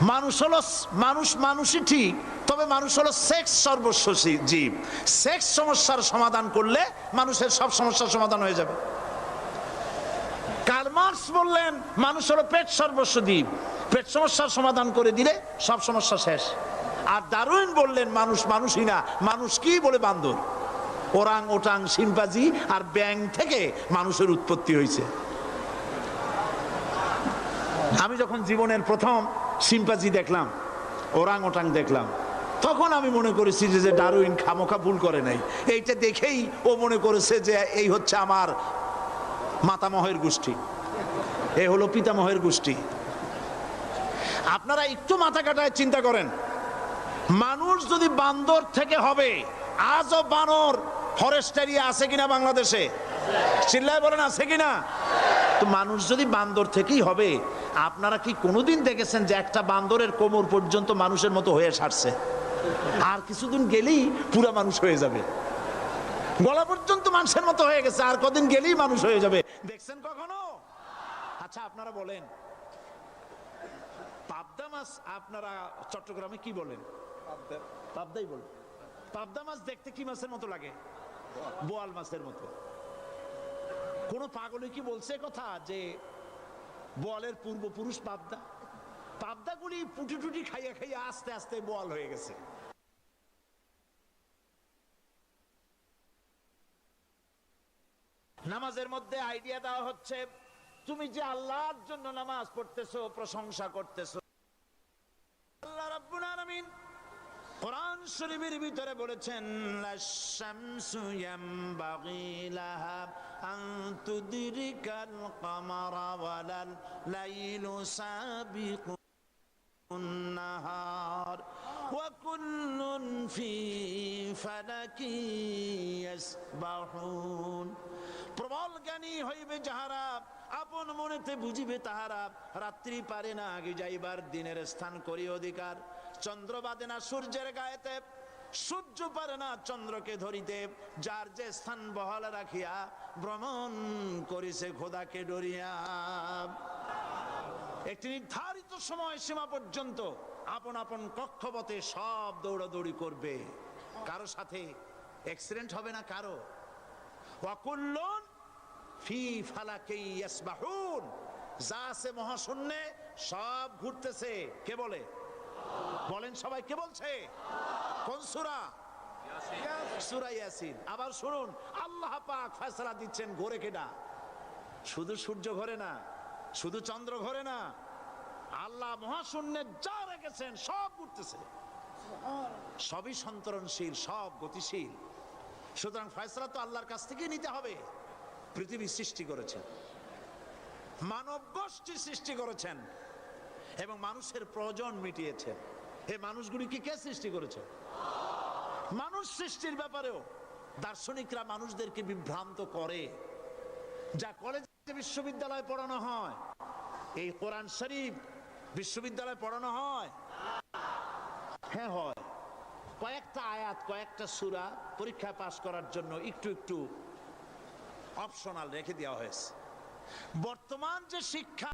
মানুষ হলো মানুষ মানুষই ঠিক, তবে মানুষ হলো সেক্স সর্বস্ব জীব। সেক্স সমস্যার সমাধান করলে মানুষের সব সমস্যার সমাধান হয়ে যাবে। কার্মার্কস বললেন, মানুষ হলো পেট সর্বস্ব জীব। পেট সমস্যার সমাধান করে দিলে সব সমস্যা শেষ। আর দারুইন বললেন, মানুষ মানুষই না, মানুষ কি বলে বান্দর? ওরাং ওটাং সিম্পাজি আর ব্যাং থেকে মানুষের উৎপত্তি হয়েছে। আমি যখন জীবনের প্রথম সিম্পাজি দেখলাম ওরাং ওটাং দেখলাম। তখন আমি মনে করেছি যে ডারউইন খামোখা ভুল করে নাই। এইটা দেখেই ও মনে করেছে যে, এই হচ্ছে আমার মাতামহের গোষ্ঠী। এ হলো পিতামহের গোষ্ঠী। আপনারা একটু মাথা কাটায় চিন্তা করেন। মানুষ যদি বান্দর থেকে হবে, আজও বানর ফরেস্ট এরিয়া আছে কিনা বাংলাদেশে? চিল্লায় বলেন, আছে কিনা? তো মানুষ যদি বান্দর থেকেই হবে আপনারা কি কোনোদিন দেখেছেন যে একটা বান্দরের কোমর পর্যন্ত মানুষের মতো হয়ে সারছে? আর কিছুদিন গেলেই পুরা মানুষ হয়ে যাবে। গলা পর্যন্ত মানুষের মতো হয়ে গেছে আর কদিন গেলেই মানুষ হয়ে যাবে। দেখছেন কখনো? আচ্ছা আপনারা বলেন। পাবদা মাছ আপনারা চট্টগ্রামে কি বলেন? পাবদাই বলেন। পাবদা মাছ দেখতে কি মাছের মতো লাগে? বোয়াল মাছের মতো। কোন পাগলে কি বলছে কথা? যে বলের পূর্বপুরুষ পাবদা। পাবদাগুলি পুটি টুটি খাইয়া খাইয়া আস্তে আস্তে বল হয়ে গেছে। নামাজের মধ্যে আইডিয়া দেওয়া হচ্ছে, তুমি যে আল্লাহর জন্য নামাজ পড়তেছো, প্রশংসা করতেছো শরীফের ভিতরে বলেছেন লাশামসু ইয়ামবাগি লাহা আন তুদরিকাল কামারা ওয়ালাল লাইলু সাবিকু النهار وكل في فلك يسبحون প্রবল জ্ঞানী হইবে যাহারা আপন মনেতে বুঝিবে তাহারা রাত্রি পারে না আগে যাইবার দিনের স্থান করি অধিকার চন্দ্র বাদে না সূর্যের গায়েতে, সূর্য পারে না চন্দ্রকে ধরিতে, যার যে স্থান বহাল রাখিয়া ভ্রমণ করিছে খোদাকে ডরিয়া। একটি নির্ধারিত সময় সীমা পর্যন্ত আপন আপন কক্ষপথে সব দৌড়াদৌড়ি করবে। কারও সাথে অ্যাক্সিডেন্ট হবে না কারও। ওয়াকুল্লুন ফি ফালাকি ইয়াসবাহুন। যা আছে মহাশূন্যে সব ঘুরতেছে। কে বলে? বলেন সবাই, কে বলছে? কোন সূরা? সূরা ইয়াসিন। আবার শুনুন, আল্লাহ পাক দিচ্ছেন ঘোরে কেডা? শুধু সূর্য ঘরে না, শুধু চন্দ্র ঘরে না, আল্লাহ মহাশূন্যে যা রেখেছেন সব ঘুরতেছে। সবই সন্তরণশীল, সব গতিশীল। সুতরাং ফয়সলা তো আল্লাহর কাছ থেকেই নিতে হবে। পৃথিবী সৃষ্টি করেছেন। মানব গোষ্ঠী সৃষ্টি করেছেন। এবং মানুষের প্রয়োজন মিটিয়েছেন এই মানুষগুলিকে কে সৃষ্টি করেছে? মানুষ সৃষ্টির ব্যাপারেও দার্শনিকরা মানুষদেরকে বিভ্রান্ত করে। যা কলেজ বিশ্ববিদ্যালয়ে পড়ানো হয়, এই কোরআন শরীফ বিশ্ববিদ্যালয়ে পড়ানো হয়। হ্যাঁ হয়। কয়েকটা আয়াত, কয়েকটা সুরা পরীক্ষায় পাশ করার জন্য একটু একটু অপশনাল রেখে দেওয়া হয়েছে। বর্তমান যে শিক্ষা